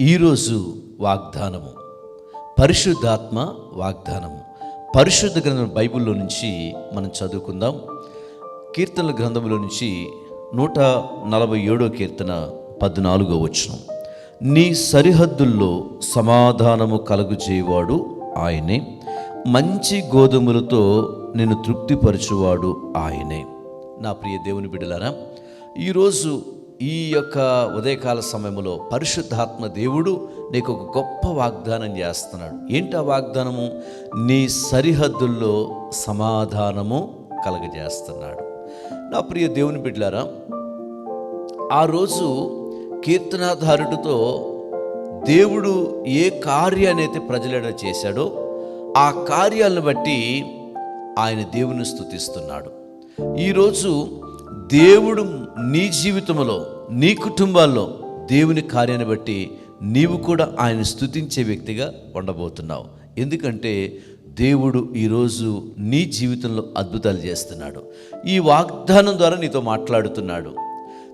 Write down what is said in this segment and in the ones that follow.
ఈరోజు వాగ్దానము. పరిశుద్ధాత్మ వాగ్దానము. పరిశుద్ధ గ్రంథం బైబిల్లో నుంచి మనం చదువుకుందాం. కీర్తనల గ్రంథంలో నుంచి నూట నలభై ఏడో కీర్తన పద్నాలుగో వచనం. నీ సరిహద్దుల్లో సమాధానము కలుగుచేవాడు ఆయనే. మంచి గోధుమలతో నేను తృప్తిపరచువాడు ఆయనే. నా ప్రియ దేవుని బిడ్డలారా ఈరోజు ఈ యొక్క ఉదయకాల సమయంలో పరిశుద్ధాత్మ దేవుడు నీకు ఒక గొప్ప వాగ్దానం చేస్తున్నాడు. ఏంటి ఆ వాగ్దానము? నీ సరిహద్దుల్లో సమాధానము కలగజేస్తున్నాడు. నా ప్రియ దేవుని బిడ్డలారా ఆ రోజు కీర్తనాధారుడితో దేవుడు ఏ కార్యాన్ని అయితే ప్రజలడ చేశాడో ఆ కార్యాలను బట్టి ఆయన దేవుని స్తుతిస్తున్నాడు ఈరోజు దేవుడు నీ జీవితంలో నీ కుటుంబాల్లో దేవుని కార్యాన్ని బట్టి నీవు కూడా ఆయన స్తుతించే వ్యక్తిగా ఉండబోతున్నావు. ఎందుకంటే దేవుడు ఈరోజు నీ జీవితంలో అద్భుతాలు చేస్తున్నాడు. ఈ వాగ్దానం ద్వారా నీతో మాట్లాడుతున్నాడు.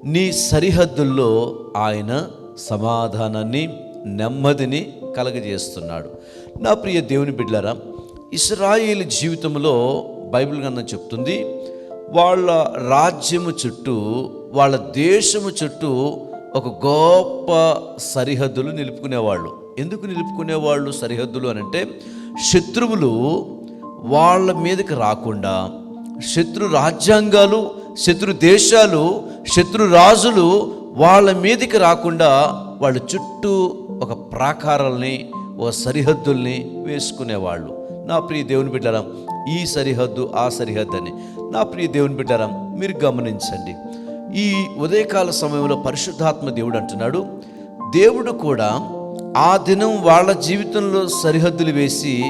నీ సరిహద్దుల్లో ఆయన సమాధానాన్ని నెమ్మదిని కలగజేస్తున్నాడు. నా ప్రియ దేవుని బిడ్డారా ఇస్రాయేల్ జీవితంలో బైబిల్ గ్రంథం చెప్తుంది వాళ్ళ రాజ్యము చుట్టూ వాళ్ళ దేశము చుట్టూ ఒక గొప్ప సరిహద్దులు నిలుపుకునేవాళ్ళు. ఎందుకు నిలుపుకునేవాళ్ళు సరిహద్దులు అని అంటే శత్రువులు వాళ్ళ మీదకి రాకుండా శత్రు రాజ్యాంగాలు శత్రు దేశాలు శత్రు రాజులు వాళ్ళ మీదకి రాకుండా వాళ్ళ చుట్టూ ఒక ప్రాకారాల్ని ఓ సరిహద్దుల్ని వేసుకునేవాళ్ళు. నా ప్రియ దేవుని బిడ్డారా ఈ సరిహద్దు ఆ సరిహద్దు అని. నా ప్రియ దేవుని బిడ్డారా మీరు గమనించండి. ఈ ఉదయకాల సమయంలో పరిశుద్ధాత్మ దేవుడు అంటున్నాడు దేవుడు కూడా ఆ దినం వాళ్ళ జీవితంలో సరిహద్దులు వేసి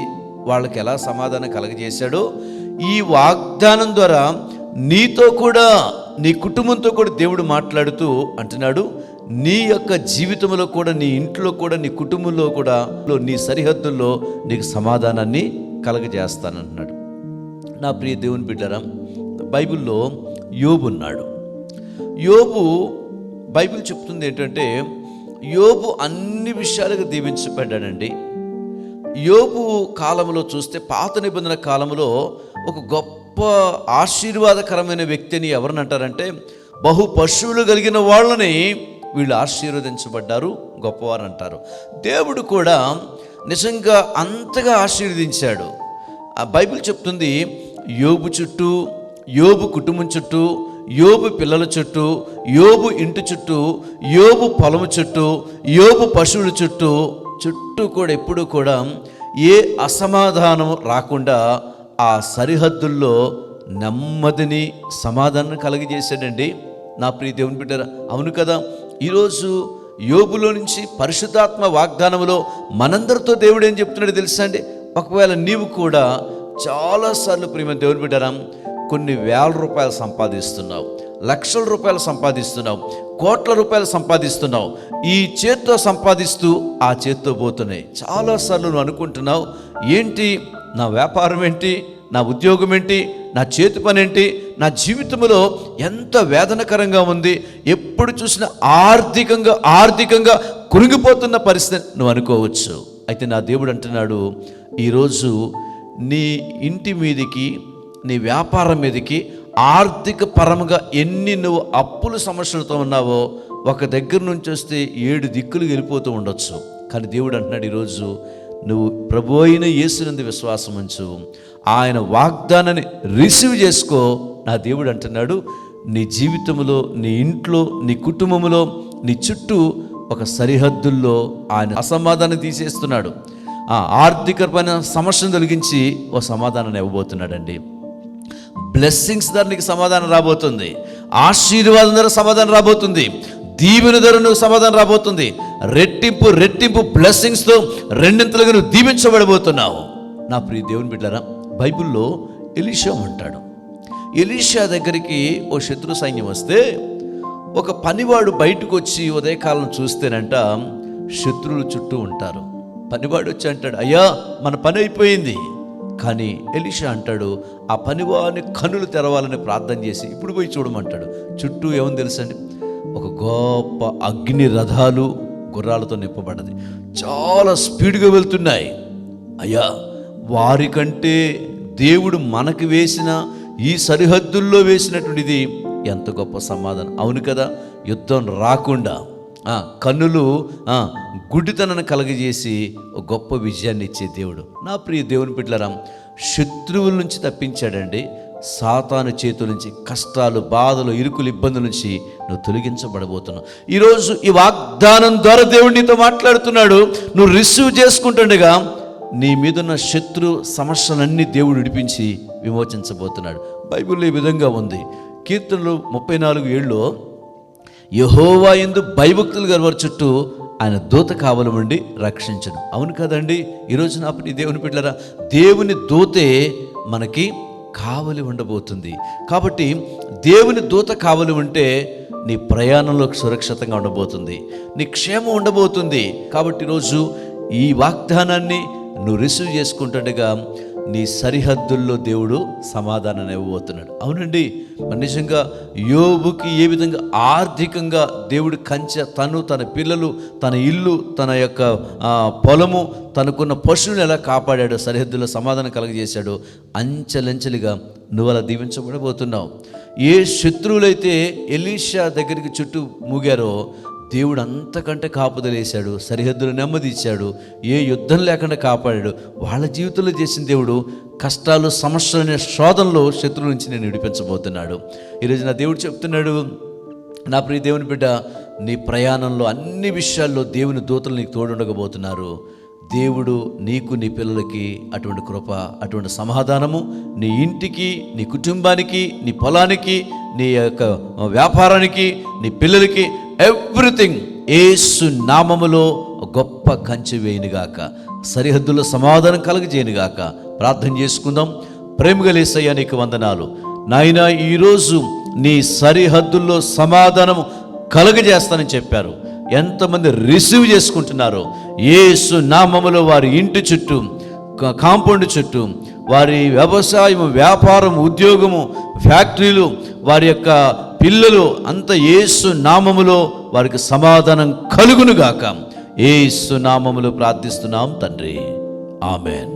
వాళ్ళకి ఎలా సమాధానం కలగజేశాడో ఈ వాగ్దానం ద్వారా నీతో కూడా నీ కుటుంబంతో కూడా దేవుడు మాట్లాడుతూ అంటున్నాడు నీ యొక్క జీవితంలో కూడా నీ ఇంట్లో కూడా నీ కుటుంబంలో కూడా నీ సరిహద్దుల్లో నీకు సమాధానాన్ని కలగజేస్తానంటున్నాడు. నా ప్రియ దేవుని బిడ్డరా బైబిల్లో యోబు ఉన్నాడు. యోబు బైబిల్ చెప్తుంది ఏంటంటే యోబు అన్ని విషయాలుగా దీవించబడ్డాడండి. యోబు కాలంలో చూస్తే పాత నిబంధన కాలంలో ఒక గొప్ప ఆశీర్వాదకరమైన వ్యక్తిని ఎవరిని అంటారంటే బహు పశువులు కలిగిన వాళ్ళని వీళ్ళు ఆశీర్వదించబడ్డారు గొప్పవారు అంటారు. దేవుడు కూడా నిజంగా అంతగా ఆశీర్వదించాడు. ఆ బైబిల్ చెప్తుంది యోబు చుట్టూ యోబు కుటుంబం చుట్టూ యోబు పిల్లల చుట్టూ యోబు ఇంటి చుట్టూ యోబు పొలము చుట్టూ యోబు పశువుల చుట్టూ చుట్టూ కూడా ఎప్పుడూ కూడా ఏ అసమాధానం రాకుండా ఆ సరిహద్దుల్లో నెమ్మదిని సమాధానం కలిగజేశాడండి. నా ప్రియ దేవుని బిడ్డరా అవును కదా ఈరోజు యోబులో నుంచి పరిశుద్ధాత్మ వాగ్దానంలో మనందరితో దేవుడు ఏం చెప్తున్నాడు తెలుసా అండి? ఒకవేళ నీవు కూడా చాలాసార్లు ప్రియమ దేవుని బిడ్డరా కొన్ని వేల రూపాయలు సంపాదిస్తున్నావు లక్షల రూపాయలు సంపాదిస్తున్నావు కోట్ల రూపాయలు సంపాదిస్తున్నావు. ఈ చేత్తో సంపాదిస్తూ ఆ చేత్తో పోతున్నాయి. చాలాసార్లు నువ్వు అనుకుంటున్నావు ఏంటి నా వ్యాపారం ఏంటి నా ఉద్యోగం ఏంటి నా చేతి పని ఏంటి నా జీవితంలో ఎంత వేదనకరంగా ఉంది ఎప్పుడు చూసినా ఆర్థికంగా ఆర్థికంగా కురిగిపోతున్న పరిస్థితి నువ్వు అనుకోవచ్చు. అయితే నా దేవుడు అంటున్నాడు ఈరోజు నీ ఇంటి మీదికి నీ వ్యాపారం మీదకి ఆర్థిక పరముగా ఎన్ని నువ్వు అప్పుల సమస్యలతో ఉన్నావో ఒక దగ్గర నుంచి వస్తే ఏడు దిక్కులు వెళ్ళిపోతూ ఉండొచ్చు. కానీ దేవుడు అంటున్నాడు ఈరోజు నువ్వు ప్రభు అయిన యేసునందు విశ్వాసం ఉంచు. ఆయన వాగ్దానాన్ని రిసీవ్ చేసుకో నా దేవుడు అంటున్నాడు. నీ జీవితంలో నీ ఇంట్లో నీ కుటుంబంలో నీ చుట్టూ ఒక సరిహద్దుల్లో ఆయన అసమాధానం తీసేస్తున్నాడు. ఆ ఆర్థికపరమైన సమస్యను తొలగించి ఓ సమాధానాన్ని ఇవ్వబోతున్నాడండి. బ్లెస్సింగ్స్ ధర నీకు సమాధానం రాబోతుంది. ఆశీర్వాదం ధర సమాధానం రాబోతుంది. దీవెన ధరను నువ్వు సమాధానం రాబోతుంది. రెట్టింపు రెట్టింపు బ్లెస్సింగ్స్తో రెండింతలుగా నువ్వు దీవించబడబోతున్నావు. నా ప్రియ దేవుని బిడ్డారా బైబిల్లో ఎలీషా అంటాడు ఎలీషా దగ్గరికి ఓ శత్రు సైన్యం వస్తే ఒక పనివాడు బయటకు వచ్చి ఉదయకాలం చూస్తేనంట శత్రువులు చుట్టూ ఉంటారు. పనివాడు వచ్చి అంటాడు అయ్యా మన పని అయిపోయింది. కానీ ఎలిషా అంటాడు ఆ పనివాని కన్నులు తెరవాలని ప్రార్థన చేసి ఇప్పుడు పోయి చూడమంటాడు. చుట్టూ ఏమని తెలుసండి? ఒక గొప్ప అగ్ని రథాలు గుర్రాలతో నింపబడ్డది. చాలా స్పీడ్గా వెళ్తున్నాయి. అయ్యా వారికంటే దేవుడు మనకు వేసిన ఈ సరిహద్దుల్లో వేసినటువంటిది ఎంత గొప్ప సమాధానం. అవును కదా? యుద్ధం రాకుండా కన్నులు ఆ, కలగజేసి గొప్ప విజయాన్ని ఇచ్చే దేవుడు. నా ప్రియ దేవుని పిట్లరాం శత్రువుల నుంచి తప్పించాడండి. సాతాను చేతుల నుంచి కష్టాలు బాధలు ఇరుకులు ఇబ్బందుల నుంచి నువ్వు తొలగించబడబోతున్నావు. ఈరోజు ఈ వాగ్దానం ద్వారా దేవుడు నీతో మాట్లాడుతున్నాడు. నువ్వు రిసీవ్ చేసుకుంటుండగా నీ మీదున్న శత్రు సమస్యలన్నీ దేవుడు విడిపించి విమోచించబోతున్నాడు. బైబిల్లో ఈ విధంగా ఉంది. కీర్తనలు ముప్పై నాలుగు ఏళ్ళు యహోవా ఎందు భయభక్తులు గలవారి చుట్టూ ఆయన దూత కావలమండి రక్షించను. అవును కదండి? ఈరోజు నా ప్రియ దేవుని బిడ్డలారా దేవుని దూతే మనకి కావలి ఉండబోతుంది. కాబట్టి దేవుని దూత కావలి ఉంటే నీ ప్రయాణంలో సురక్షితంగా ఉండబోతుంది. నీ క్షేమం ఉండబోతుంది. కాబట్టి ఈరోజు ఈ వాగ్దానాన్ని నువ్వు రిసీవ్ చేసుకుంటుండగా నీ సరిహద్దుల్లో దేవుడు సమాధానం ఇవ్వబోతున్నాడు. అవునండి మరి నిజంగా యోబుకి ఏ విధంగా ఆర్థికంగా దేవుడు కంచె తను తన పిల్లలు తన ఇల్లు తన యొక్క పొలము తనకున్న పశువులను ఎలా కాపాడాడో సరిహద్దుల్లో సమాధానం కలగజేశాడో అంచెలంచెలుగా నువ్వు అలా దీవించబడబోతున్నావు. ఏ శత్రువులైతే ఎలీషా దగ్గరికి చుట్టూ మూగారో దేవుడు అంతకంటే కాపుదలేశాడు సరిహద్దులు నెమ్మది ఇచ్చాడు ఏ యుద్ధం లేకుండా కాపాడాడు. వాళ్ళ జీవితంలో చేసిన దేవుడు కష్టాలు సమస్యలు అనే శోధనలో శత్రువు నుంచి నేను విడిపించబోతున్నాడు. ఈరోజు నా దేవుడు చెప్తున్నాడు నా ప్రియ దేవుని బిడ్డ నీ ప్రయాణంలో అన్ని విషయాల్లో దేవుని దూతలు నీకు తోడుండకపోతున్నారు. దేవుడు నీకు నీ పిల్లలకి అటువంటి కృప అటువంటి సమాధానము నీ ఇంటికి నీ కుటుంబానికి నీ పొలానికి నీ యొక్క వ్యాపారానికి నీ పిల్లలకి ఎవ్రీథింగ్ ఏసు నామములో గొప్ప కంచె వేయునుగాక. సరిహద్దులో సమాధానం కలగజేయనుగాక. ప్రార్థన చేసుకుందాం. ప్రేమగలేసయ్యా నీకు వందనాలు. నాయన ఈరోజు నీ సరిహద్దుల్లో సమాధానం కలగజేస్తానని చెప్పారు. ఎంతమంది రిసీవ్ చేసుకుంటున్నారో. ఏసు నామములో వారి ఇంటి చుట్టూ కా- కాంపౌండ్ చుట్టూ వారి వ్యవసాయం వ్యాపారం ఉద్యోగము ఫ్యాక్టరీలు వారి యొక్క పిల్లలు అంత యేసు నామములో వారికి సమాధానం కలుగునుగాక. ఏసు నామములు ప్రార్థిస్తున్నాం తండ్రి. ఆమెన్.